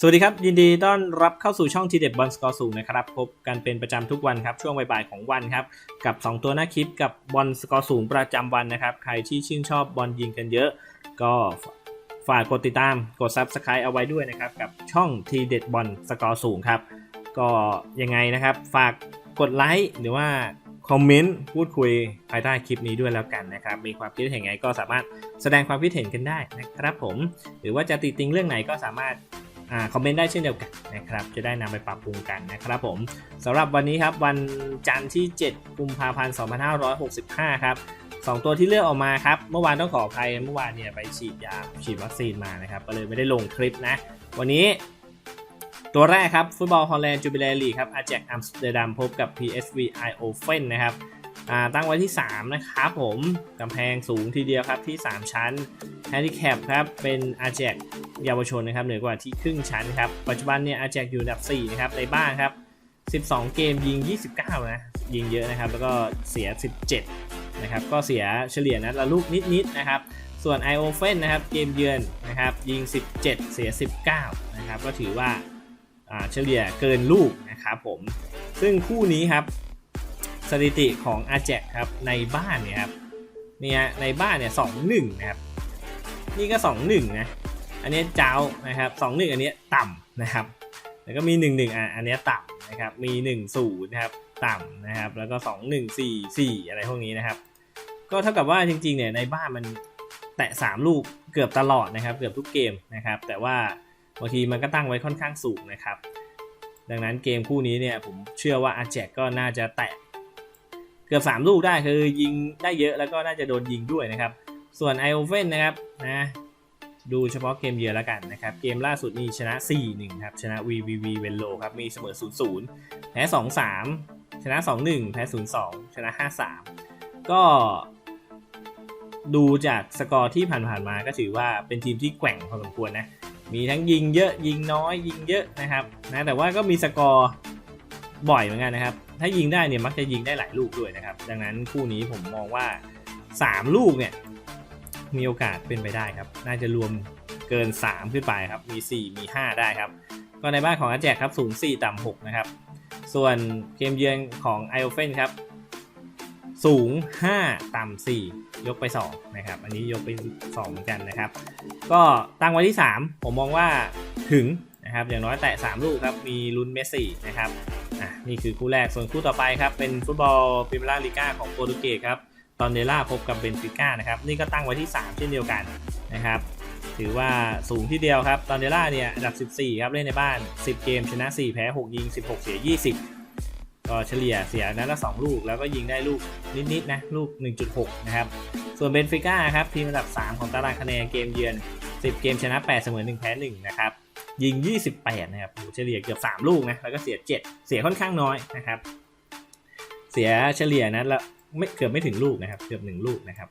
สวัสดีครับ ยินดีต้อนรับเข้าสู่ช่องทีเด็ดบอลสกอร์สูงนะครับพบกันเป็นประจำทุกวันครับ ช่วงบ่ายๆของวันครับ กับ 2 ตัวหน้าคลิปกับบอลสกอร์สูงประจำวันนะครับ ใครที่ชื่นชอบบอลยิงกันเยอะ ก็ฝากกดติดตามกด Subscribe เอาไว้ด้วยนะครับ กับช่องทีเด็ดบอลสกอร์สูงครับ ก็ยังไงนะครับ ฝากกดไลค์หรือว่าคอมเมนต์พูดคุยภายใต้คลิปนี้ด้วยแล้วกันนะครับ มีความคิดเห็นไงก็สามารถแสดงความคิดเห็นกันได้นะครับผม หรือว่าจะติติงเรื่องไหนก็สามารถ คอมเมนต์ได้เช่นเดียวกันนะครับ จะได้นำไปปรับปรุงกันนะครับผมสำหรับวันนี้ครับวันจันทร์ที่ 7 กุมภาพันธ์ 2565 ครับ2ตัวที่เลือกออกมาครับ เมื่อวานต้องขออภัยเมื่อวานเนี่ยไปฉีดยาฉีดวัคซีนมานะครับ ก็เลยไม่ได้ลงคลิปนะ วันนี้ ตัวแรกครับ ฟุตบอลฮอลแลนด์จูบิเลลีครับอาแจกอัมสเตอร์ดัมพบกับ PSV i o f e n นะครับอ่าตั้งไว้ที่ 3 นะครับผมกำแพงสูงทีเดียวครับที่ 3 ชั้นแฮนดิแคปครับเป็นอาแจก เยาวชนนะครับเหนือกว่าที่ครึ่งชั้นครับปัจจุบันเนี่ยอาแจกอยู่อันดับ4นะครับในบ้านครับ12 เกมยิง 29 นะ ยิงเยอะนะครับ แล้วก็เสีย 17 นะครับ ก็เสียเฉลี่ยนัดละลูกนิด ๆ นะครับ ส่วน i o f e n นะครับ เกมเยือนนะครับ ยิง 17 เสีย 19 นะครับ ก็ถือว่าอ่าเฉลี่ยเกินลูกนะครับผม ซึ่งคู่นี้ครับ สถิติของอาแจกครับ ในบ้านเนี่ยครับ เนี่ย ในบ้านเนี่ยสองหนึ่งนะครับ นี่ก็สองหนึ่งนะ อันนี้เจ้านะครับสองหนึ่งอันนี้ต่ำนะครับ แล้วก็มีหนึ่งหนึ่งอะอันนี้ต่ำนะครับ มีหนึ่งศูนย์นะครับต่ำนะครับ แล้วก็สองหนึ่งสี่สี่อะไรพวกนี้นะครับ ก็เท่ากับว่าจริงๆเนี่ยในบ้านมันแตะสามลูกเกือบตลอดนะครับ เกือบทุกเกมนะครับ แต่ว่าบางทีมันก็ตั้งไว้ค่อนข้างสูงนะครับ ดังนั้นเกมคู่นี้เนี่ยผมเชื่อว่าอาแจกก็น่าจะแตะเกือบ 3 ลูกได้คือยิงได้เยอะแล้วก็น่าจะโดนยิงด้วยนะครับ ส่วนไอโอเฟนนะครับนะ ดูเฉพาะเกมเยือนแล้วกันนะครับ เกมล่าสุดนี่ชนะ 4-1 ครับ ชนะ VVV เวนโลครับ มีเสมอ 0-0 แพ้ 2-3 ชนะ 2-1 แพ้ 0-2 ชนะ 5-3 ก็ดูจากสกอร์ที่ผ่านๆมาก็ถือว่าเป็นทีมที่แกว่งพอสมควรนะ มีทั้งยิงเยอะยิงน้อยยิงเยอะนะครับนะแต่ว่าก็มีสกอร์บ่อยเหมือนกันนะครับ ถ้ายิงได้เนี่ยมักจะยิงได้หลายลูกด้วยนะครับ ดังนั้นคู่นี้ผมมองว่า 3 ลูกเนี่ย มีโอกาสเป็นไปได้ครับ น่าจะรวมเกิน 3 ขึ้นไปครับ มี 4 มี 5 ได้ครับ ก็ในบ้านของอาแจกครับสูง4 ต่ำ6นะครับ ส่วนเกมเยือนของไอโอเฟนครับ สูง 5 ต่ำ4 ยกไป 2 นะครับ อันนี้ยกไป 2 เหมือนกันนะครับ ก็ตั้งไว้ที่ 3 ผมมองว่าถึงนะครับอย่างน้อยแตะ 3 ลูกครับ มีลุ้นเมสซี่นะครับอะนี่คือคู่แรกส่วนคู่ต่อไปครับ เป็นฟุตบอลพรีเมียร์ลีกาของโปรตุเกสครับ ตอนเดล่าพบกับเบนฟิก้านะครับนี่ก็ตั้งไว้ที่ 3 เช่นเดียวกันนะครับ ถือว่าสูงที่เดียวครับตอนเดล่าเนี่ยอันดับ 14 ครับเล่นในบ้าน 10 เกมชนะ 4 แพ้ 6 ยิง 16 เสีย 20 ก็เฉลี่ยเสียนัดละ 2 ลูก แล้วก็ยิงได้ลูกนิดๆนะลูก 1.6 นะครับ ส่วนเบนฟิก้าครับทีมอันดับ 3 ของตารางคะแนนเกมเยือน 10 เกมชนะ 8 เสมอ 1 แพ้ 1 นะครับยิง 28 นะครับเฉลี่ยเกือบ 3 ลูกนะแล้วก็เสีย 7 เสียค่อนข้างน้อยนะครับเสียเฉลี่ยนะละ ไม่เกือบไม่ถึงลูกนะครับ เกือบ1ลูกนะครับ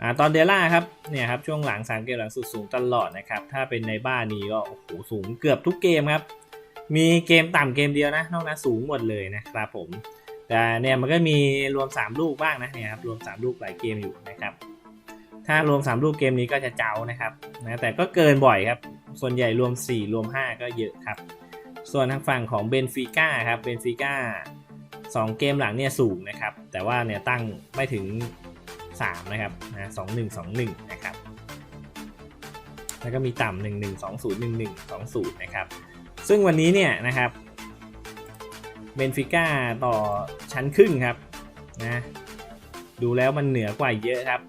อ่าตอนเดล่าครับเนี่ยครับช่วงหลัง3เกมหลังสุดสูงตลอดนะครับ ถ้าเป็นในบ้านนี้ก็โอ้โหสูงเกือบทุกเกมครับ มีเกมต่ำเกมเดียวนะนอกนั้นสูงหมดเลยนะครับผมแต่เนี่ยมันก็มีรวม 3 ลูกบ้างนะเนี่ยครับรวม 3 ลูกหลายเกมอยู่นะครับถ้ารวม 3 ลูกเกมนี้ก็จะเจ้านะครับนะแต่ก็เกินบ่อยครับ ส่วนใหญ่รวม 4 รวม 5 ก็เยอะครับ ส่วนทางฝั่งของเบนฟิก้าครับเบนฟิก้า 2 เกมหลังเนี่ยสูงนะครับ แต่ว่าเนี่ยตั้งไม่ถึง 3 นะครับนะสองหนึ่งสองหนึ่งนะครับ แล้วก็มีต่ำหนึ่งหนึ่งสองศูนย์หนึ่งหนึ่งสองศูนย์นะครับ ซึ่งวันนี้เนี่ยนะครับเบนฟิก้าต่อชั้นครึ่งครับนะดูแล้วมันเหนือกว่าเยอะครับ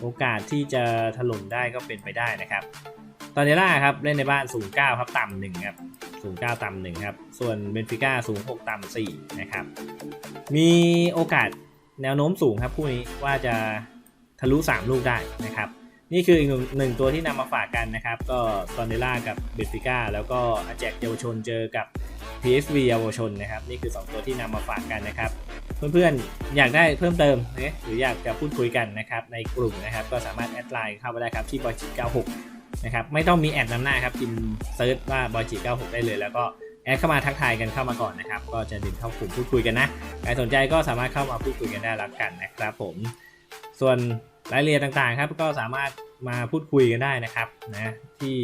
โอกาสที่จะถล่มได้ก็เป็นไปได้นะครับ ตอนเดล่าครับเล่นในบ้านสูง9ครับต่ำหนึ่งครับ สูง9ต่ำหนึ่งครับ ส่วนเบนฟิก้าสูง6ต่ำ4นะครับ มีโอกาสแนวโน้มสูงครับคู่นี้ว่าจะทะลุ 3 ลูกได้นะครับ นี่คืออีกหนึ่งตัวที่นำมาฝากกันนะครับ ก็ตอนเดล่ากับเบนฟิก้าแล้วก็อาแจกเยาวชนเจอกับ PSV เยาวชนนะครับ นี่คือ 2 ตัวที่นำมาฝากกันนะครับ เพื่อนๆ อยากได้เพิ่มเติมนะหรืออยากจะพูดคุยกันนะครับในกลุ่มนะครับ ก็สามารถแอดไลน์เข้ามาได้ครับที่บอยจิ96 นะครับไม่ต้องมีแอดนำหน้าครับพิมพ์เซิร์ชว่าบอยจิ96 ได้เลย แล้วก็แอดเข้ามาทักทายกันเข้ามาก่อนนะครับ ก็จะดึงเข้ากลุ่มพูดคุยกันนะใครสนใจก็สามารถเข้ามาพูดคุยกันได้แล้วกันนะครับผม ส่วนรายละเอียดต่างๆครับ ก็สามารถมาพูดคุยกันได้นะครับนะที่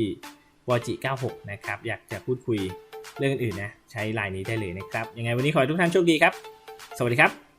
วอจิ96 นะครับ อยากจะพูดคุยเรื่องอื่นนะ ใช้ไลน์นี้ได้เลยนะครับ ยังไงวันนี้ขอให้ทุกท่านโชคดีครับ สวัสดีครับ